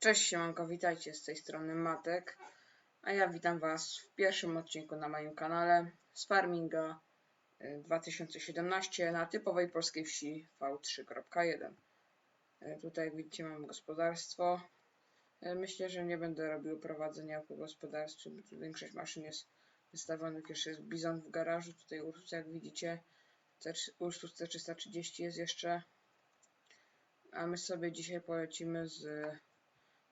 Cześć siemanko, witajcie z tej strony Matek, a ja witam was w pierwszym odcinku na moim kanale z Farminga y, 2017 na typowej polskiej wsi V3.1. Y, Tutaj jak widzicie mam gospodarstwo. Y, Myślę, że nie będę robił prowadzenia po gospodarstwie, bo tu większość maszyn jest wystawionych. Jeszcze jest bizon w garażu, tutaj Ursus jak widzicie. Ursus C330 jest jeszcze. A my sobie dzisiaj polecimy z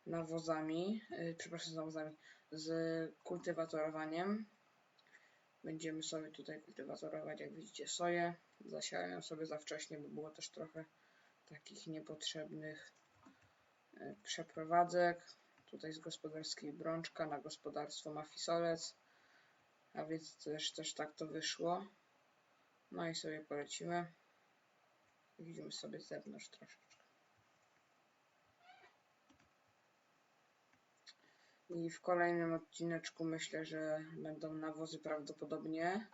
nawozami, yy, przepraszam, z nawozami, z kultywatorowaniem. Będziemy sobie tutaj kultywatorować, jak widzicie, soję. Zasiałem sobie za wcześnie, bo było też trochę takich niepotrzebnych yy, przeprowadzek. Tutaj z gospodarskiej brączka na gospodarstwo Mafisolec, a więc też, też tak to wyszło. No i sobie polecimy. Widzimy sobie zewnątrz troszeczkę. I w kolejnym odcineczku myślę, że będą nawozy prawdopodobnie.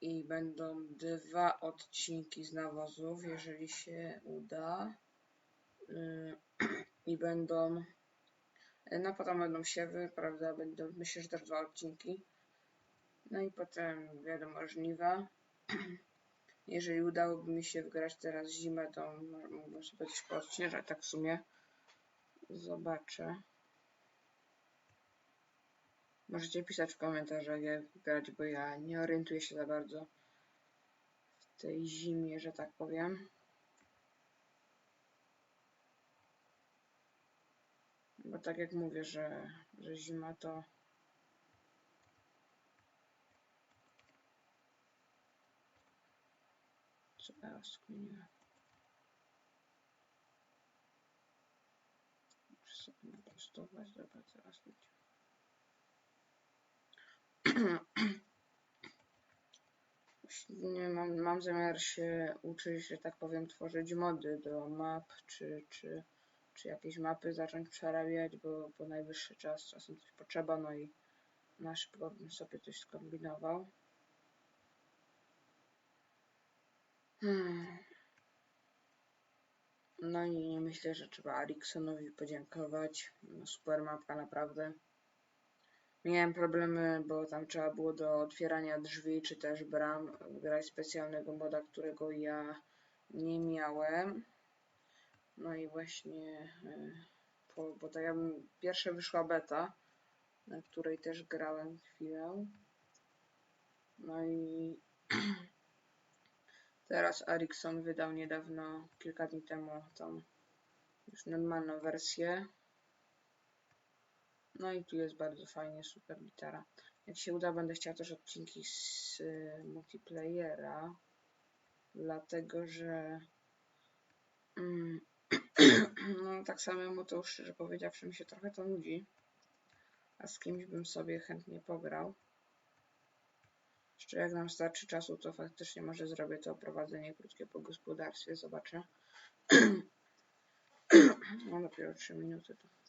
I będą dwa odcinki z nawozów, jeżeli się uda. Yy, I będą. No potem będą siewy, prawda? Będą, myślę, że też dwa odcinki. No i potem wiadomo, żniwa. Jeżeli udałoby mi się wgrać teraz zimę, to mógłbym sobie coś poodśnieżać, tak w sumie. Zobaczę. Możecie pisać w komentarzach, jak grać, bo ja nie orientuję się za bardzo w tej zimie, że tak powiem. Bo tak jak mówię, że, że zima to. Co teraz skminiłem? Muszę sobie naprostować, dobra, teraz będzie. Mam, mam zamiar się uczyć, że tak powiem, tworzyć mody do map, czy, czy, czy jakieś mapy zacząć przerabiać, bo, bo najwyższy czas, czasem coś potrzeba, no i na szybko bym sobie coś skombinował. Hmm. No i myślę, że trzeba Ariksonowi podziękować. No, super mapka naprawdę. Miałem problemy, bo tam trzeba było do otwierania drzwi czy też bram grać specjalnego moda, którego ja nie miałem. No i właśnie, y, po, bo to ja bym, pierwsze wyszła beta, na której też grałem chwilę. No i teraz Arikson wydał niedawno, kilka dni temu, tą już normalną wersję. No i tu jest bardzo fajnie, super gitara. Jak się uda, będę chciał też odcinki z y, multiplayera, dlatego że mm, no tak samemu to już szczerze powiedziawszy mi się trochę to nudzi, a z kimś bym sobie chętnie pograł. Jeszcze jak nam starczy czasu, to faktycznie może zrobię to prowadzenie krótkie po gospodarstwie, zobaczę. No dopiero 3 minuty to.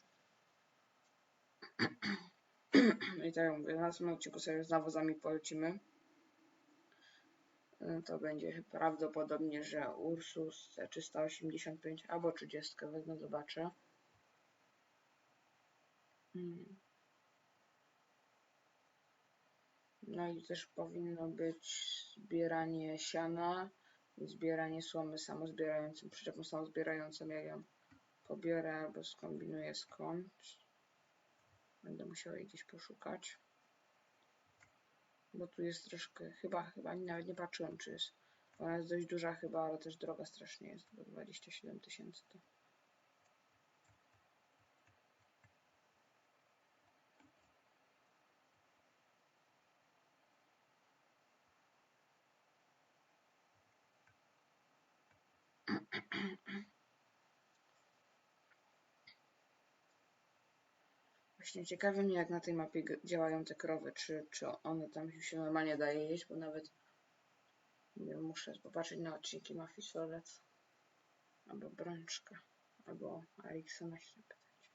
I tak jak mówię, na następnym odcinku sobie z nawozami polecimy. Y, To będzie prawdopodobnie, że Ursus C385 albo 30 wezmę, zobaczę. Mm. No i też powinno być zbieranie siana i zbieranie słomy samozbierającym, przyczepą samozbierającą, jak ją pobiorę albo skombinuję skąd. Będę musiał jej gdzieś poszukać. Bo tu jest troszkę, chyba, chyba nawet nie patrzyłem, czy jest. Ona jest dość duża chyba, ale też droga strasznie jest, bo 27 tysięcy to. Właśnie ciekawe mnie, jak na tej mapie działają te krowy, czy, czy one tam się normalnie daje jeść, bo nawet nie muszę popatrzeć na odcinki Mafii Solec, albo Brączka, albo Eriksona się zapytać.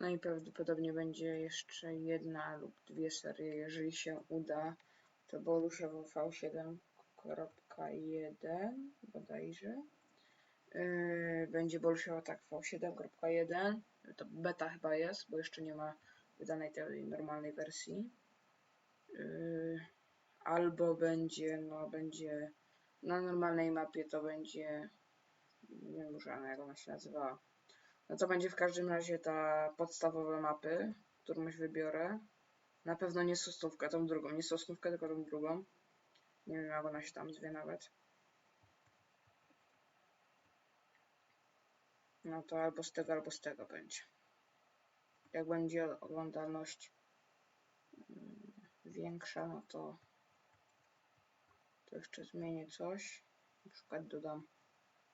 I prawdopodobnie będzie jeszcze jedna lub dwie serie, jeżeli się uda. To Boluszewo V7.1 bodajże. Yy, będzie Boluszewo tak V7.1. To beta chyba jest, bo jeszcze nie ma wydanej tej normalnej wersji. Yy, albo będzie, no będzie na normalnej mapie to będzie, nie wiem już jak ona się nazywała. No to będzie w każdym razie ta podstawowa mapy, którąś wybiorę. Na pewno nie sosnówkę, tą drugą, nie sosnówkę, tylko tą drugą. Nie wiem jak ona się tam zwie nawet. No to albo z tego, albo z tego będzie. Jak będzie oglądalność mm, większa, no to to jeszcze zmienię coś. Na przykład dodam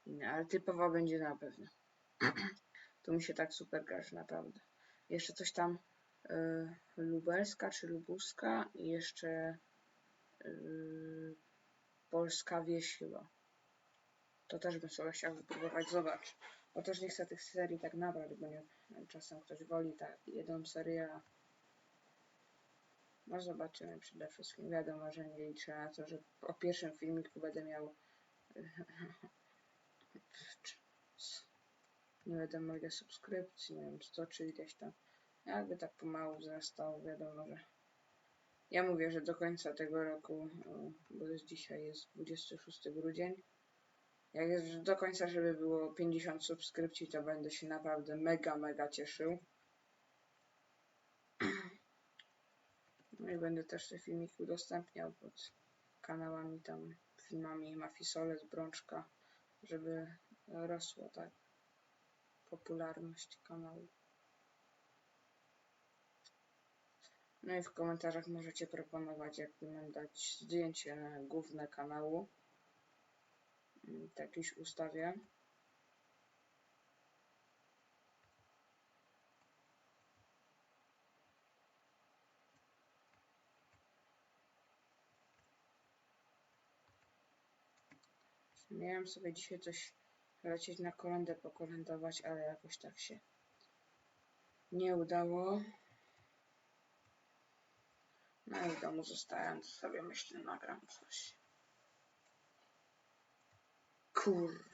inne, ale typowa będzie na pewno. to mi się tak super gra, naprawdę. Jeszcze coś tam y, lubelska czy lubuska i jeszcze y, polska wieś chyba. To też bym sobie chciał wypróbować, zobacz. Bo też nie chcę tych serii tak nabrać, bo nie, czasem ktoś woli tak jedną serię. No zobaczymy przede wszystkim. Wiadomo, że nie liczę na to, że po pierwszym filmiku będę miał nie wiadomo ile subskrypcji, nie wiem 100 czy ileś tam. Jakby tak pomału wzrastało, wiadomo, że ja mówię, że do końca tego roku, bo jest dzisiaj jest 26 grudzień, jak jest do końca, żeby było 50 subskrypcji, to będę się naprawdę mega, mega cieszył. No i będę też te filmiki udostępniał pod kanałami tam, filmami Mafisole z Brączka, żeby rosła tak popularność kanału. No i w komentarzach możecie proponować, jak dać zdjęcie główne kanału tak już ustawię. Miałem sobie dzisiaj coś lecieć na kolendę, pokolędować, ale jakoś tak się nie udało. No i w domu zostałem, sobie myślę, nagram coś. Kur...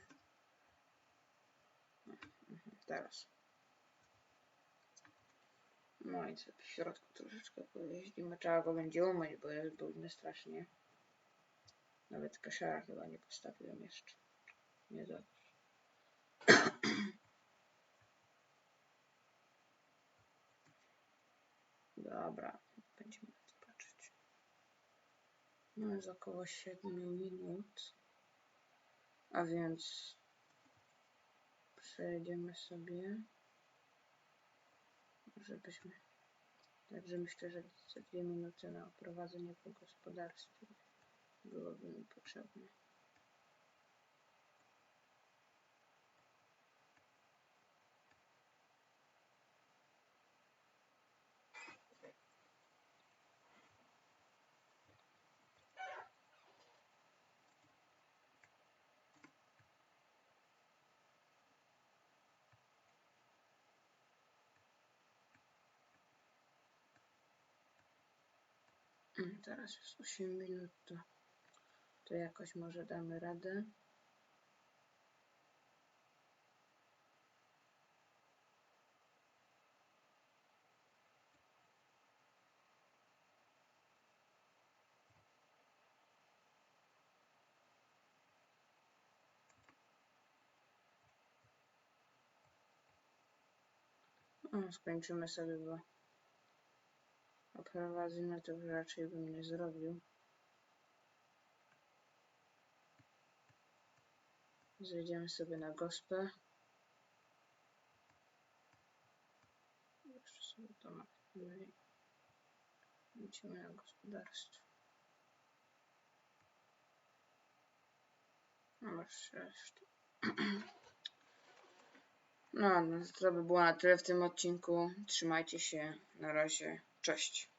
Teraz. No i co w środku troszeczkę pojeździmy. Trzeba go będzie umyć, bo jest brudny strasznie. Nawet kaszara chyba nie postawiłem jeszcze. Nie za Dobra, będziemy patrzeć. No jest około 7 minut. A więc przejdziemy sobie, żebyśmy, także myślę, że dwie minuty na oprowadzenie po gospodarstwie byłoby mi potrzebne. Teraz jest 8 minut, to, to jakoś może damy radę. O, skończymy sobie, bo Oprowadzenia to raczej bym nie zrobił. Zejdziemy sobie na gospę. Jeszcze sobie to mapnę. Idziemy na gospodarstwo. Resztę. No, no, to by było na tyle w tym odcinku. Trzymajcie się. Na razie. Cześć.